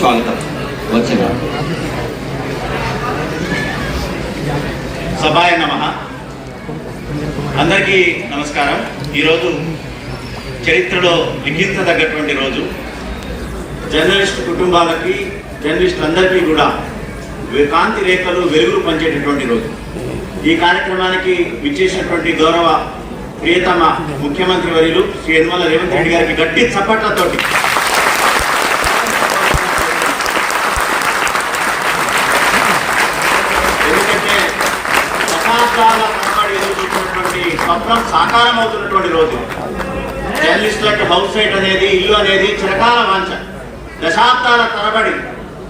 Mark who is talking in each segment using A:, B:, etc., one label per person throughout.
A: స్వాగతం వచ్చిన సభాయ నమ. అందరికీ నమస్కారం. ఈరోజు చరిత్రలో తగ్గటువంటి రోజు. జర్నలిస్ట్ కుటుంబాలకి జర్నలిస్ట్ అందరికీ కూడా కాంతి రేఖలు వెలుగులు పంచేటటువంటి రోజు. ఈ కార్యక్రమానికి విచ్చేసినటువంటి గౌరవ ప్రియతమ ముఖ్యమంత్రి వర్యులు శ్రీ యనమల రేవంత్ రెడ్డి గారికి గట్టి చప్పట్లతోటి స్వప్నం సాకారం అవుతున్నటువంటి రోజు. జర్నలిస్టులకు హౌస్ సైట్ అనేది ఇల్లు అనేది చిరకాల వాంఛ. దశాబ్దాల తరబడి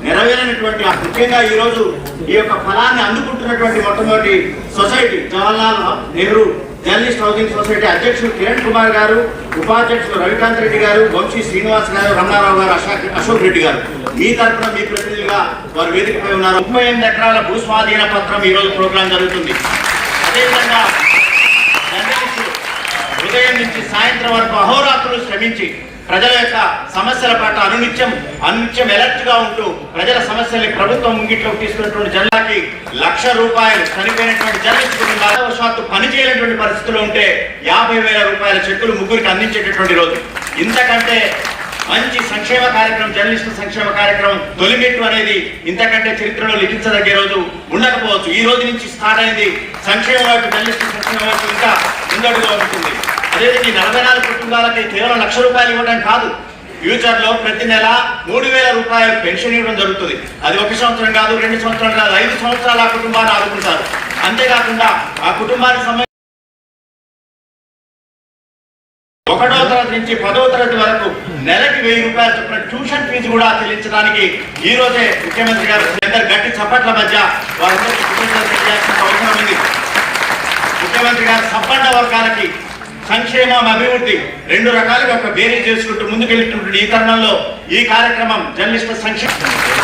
A: నెరవేరినటువంటి ముఖ్యంగా ఈ రోజు ఈ యొక్క ఫలాన్ని అందుకుంటున్నటువంటి మొట్టమొదటి society Jawaharlal Nehru journalist housing society అధ్యక్షుడు కిరణ్ కుమార్ గారు ఉపాధ్యక్షుడు రవికాంత్ రెడ్డి గారు వంశీ శ్రీనివాస్ గారు రమణారావు గారు అశోక్ అశోక్ రెడ్డి గారు. మీ తరఫున మీ ప్రతినిధులుగా వారు వేదికపై ఉన్నారు. ముప్పై ఎనిమిది ఎకరాల భూస్వాధీన పత్రం ఈ రోజు ప్రోగ్రాం జరుగుతుంది. అదేవిధంగా నుంచి సాయంత్రం వరకు అహోరాత్రులు శ్రమించి ప్రజల యొక్క సమస్యల పట్ల అనునిత్యం అనునిత్యం ఎలర్ట్గా ఉంటూ ప్రజల సమస్యల్ని ప్రభుత్వం ముంగిట్లోకి తీసుకున్నటువంటి జనాలకి లక్ష రూపాయలు చనిపోయినటువంటి జర్నలిస్ట్ కుటుంబాలవశాత్తు పరిస్థితులు ఉంటే యాభై వేల రూపాయల చెక్కులు ముగ్గురికి అందించేటటువంటి రోజు. ఇంతకంటే మంచి సంక్షేమ కార్యక్రమం జర్నలిస్టుల సంక్షేమ కార్యక్రమం తొలిమెట్టు అనేది ఇంతకంటే చరిత్రలో లిఖించదగ్గే రోజు ఉండకపోవచ్చు. ఈ రోజు నుంచి స్టార్ట్ అయింది సంక్షేమ వైపు సంక్షేమ కుటుంబాలకి కేవలం లక్ష రూపాయలు ఇవ్వడం కాదు. ఫ్యూచర్లో ప్రతి నెల మూడు వేల రూపాయలు పెన్షన్ ఇవ్వడం జరుగుతుంది. అది ఒక సంవత్సరం కాదు రెండు సంవత్సరాలు కాదు ఐదు సంవత్సరాలు ఆ కుటుంబాన్ని ఆదుకుంటారు. అంతేకాకుండా ఆ కుటుంబానికి సంబంధించి ఒకటో తరగతి నుంచి పదో తరగతి వరకు నెలకి వెయ్యి రూపాయలు చొప్పున ట్యూషన్ ఫీజు కూడా చెల్లించడానికి ఈ రోజే ముఖ్యమంత్రి గారు ఇద్దరు గట్టి చప్పట్ల మధ్య వారందరికీ అవసరం ఉంది. ముఖ్యమంత్రి గారు సంపన్న వర్గాలకి సంక్షేమం అభివృద్ధి రెండు రకాలుగా ఒక బేరీ చేసుకుంటూ ముందుకెళ్ళినటువంటి ఈ తరుణంలో ఈ కార్యక్రమం జర్నలిస్టుల సంక్షేమం.